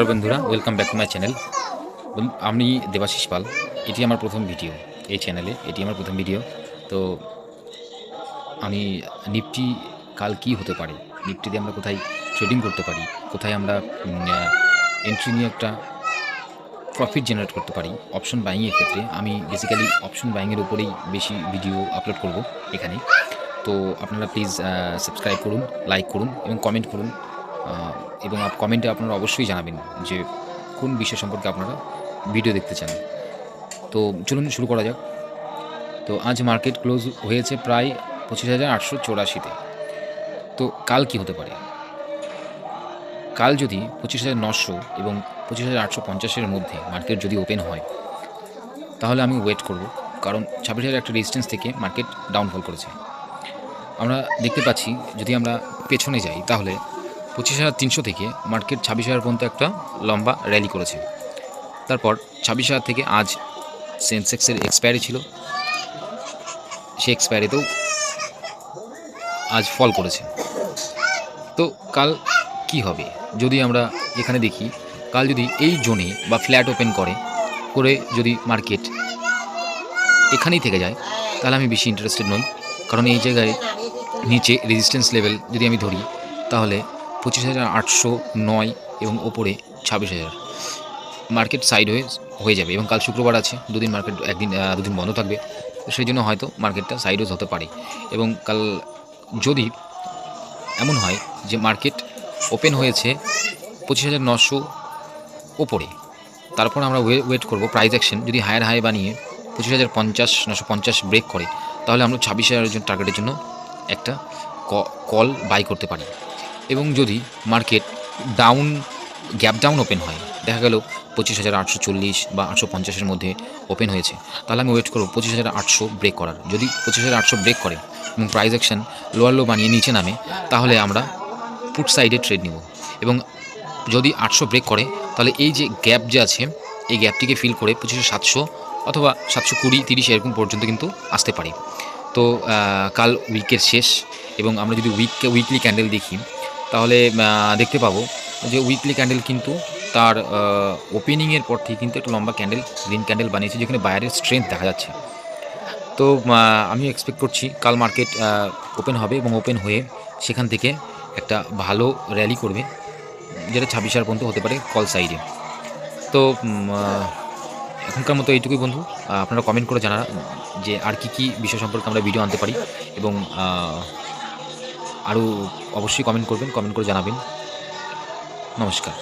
নমস্কার বন্ধুরা welcome back to my channel আমি দেবাশিস পাল, এটি আমার প্রথম ভিডিও এই চ্যানেলে এটি আমার প্রথম ভিডিও তো আমি নিফটি কাল কি হতে পারে? নিফটিতে আমরা কোথায় ট্রেডিং করতে পারি? কোথায় আমরা এন্ট্রি নিয়ে একটা প্রফিট জেনারেট করতে পারি? অপশন বাইংয়ের ক্ষেত্রে আমি বেসিক্যালি অপশন বাইংয়ের উপরেই বেশি ভিডিও আপলোড করব এখানে। তো আপনারা প্লিজ সাবস্ক্রাইব করুন লাইক করুন এবং কমেন্ট করুন। এবং কমেন্টে আপনারা অবশ্যই জানাবেন যে কোন বিষয় সম্পর্কে আপনারা ভিডিও দেখতে চান। তো চলুন শুরু করা যাক। তো আজ মার্কেট ক্লোজ হয়েছে প্রায় পঁচিশ হাজার আটশো চৌরাশিতে। তো কাল কি হতে পারে? কাল যদি পঁচিশ হাজার নশো এবং পঁচিশ হাজার আটশো পঞ্চাশের মধ্যে মার্কেট যদি ওপেন হয়, তাহলে আমি ওয়েট করব, কারণ ছাব্বিশ হাজার একটা রেজিস্ট্যান্স থেকে মার্কেট ডাউনফল করেছে। আমরা দেখতে পাচ্ছি, যদি আমরা পেছনে যাই, তাহলে পঁচিশ হাজার তিনশো থেকে মার্কেট ছাব্বিশ হাজার পর্যন্ত একটা লম্বা র্যালি করেছে। তারপর ছাব্বিশ হাজার থেকে আজ সেন্সেক্সের এক্সপায়ারি ছিল। সে এক্সপায়ারিতেও আজ ফল করেছে। তো কাল কি হবে? যদি আমরা এখানে দেখি, কাল যদি এই জোনে বা ফ্ল্যাট ওপেন করে করে যদি মার্কেট এখানেই থেকে যায়, তাহলে আমি বেশি ইন্টারেস্টেড নই। কারণ এই জায়গায় নিচে রেজিস্ট্যান্স লেভেল যদি আমি ধরি, তাহলে পঁচিশ হাজার আটশো নয় এবং ওপরে ছাব্বিশ হাজার। মার্কেট সাইড হয়ে হয়ে যাবে এবং কাল শুক্রবার আছে, দুদিন মার্কেট, একদিন দুদিন বন্ধ থাকবে। সেই জন্য হয়তো মার্কেটটা সাইড হতে পারে। এবং কাল যদি এমন হয় যে মার্কেট ওপেন হয়েছে পঁচিশ হাজার নশো ওপরে, তারপর আমরা ওয়েট করব প্রাইস অ্যাকশন যদি হায়ার হাই বানিয়ে পঁচিশ হাজার পঞ্চাশ, নশো পঞ্চাশ ব্রেক করে, তাহলে আমরা ছাব্বিশ জন্য টার্গেটের জন্য একটা কল বাই করতে পারি। এবং যদি market down gap down open হয়, দেখা গেল পঁচিশ হাজার আটশো চল্লিশ বা আটশো পঞ্চাশের মধ্যে ওপেন হয়েছে, তাহলে আমি ওয়েট করব পঁচিশ হাজার আটশো ব্রেক করার। যদি পঁচিশ হাজার আটশো ব্রেক করে এবং প্রাইস অ্যাকশন লোয়ার লো বানিয়ে নিচে নামে, তাহলে আমরা পুট সাইডে ট্রেড নিব। এবং যদি আটশো ব্রেক করে, তাহলে এই যে গ্যাপ যে আছে, এই গ্যাপটিকে ফিল করে পঁচিশশো সাতশো অথবা সাতশো কুড়ি, তিরিশ এরকম পর্যন্ত কিন্তু আসতে পারে। তো কাল উইকের শেষ এবং আমরা যদি উইককে উইকলি ক্যান্ডেল দেখি তাহলে দেখতে পাবো যে উইকলি ক্যান্ডেল কিন্তু তার ওপেনিংয়ের পর থেকে কিন্তু একটা লম্বা ক্যান্ডেল গ্রিন ক্যান্ডেল বানিয়েছে, যেখানে বাইরের স্ট্রেংথ দেখা যাচ্ছে। তো আমি এক্সপেক্ট করছি কাল মার্কেট ওপেন হবে এবং ওপেন হয়ে সেখান থেকে একটা ভালো র্যালি করবে, যেটা ছাব্বিশ হাজার পর্যন্ত হতে পারে কল সাইডে তো এখনকার মতো এইটুকুই বন্ধু। আপনারা কমেন্ট করে জানা যে আর কি কি বিষয় সম্পর্কে আমরা ভিডিও আনতে পারি এবং আরও অবশ্যই কমেন্ট করবেন কমেন্ট করে জানাবেন। নমস্কার।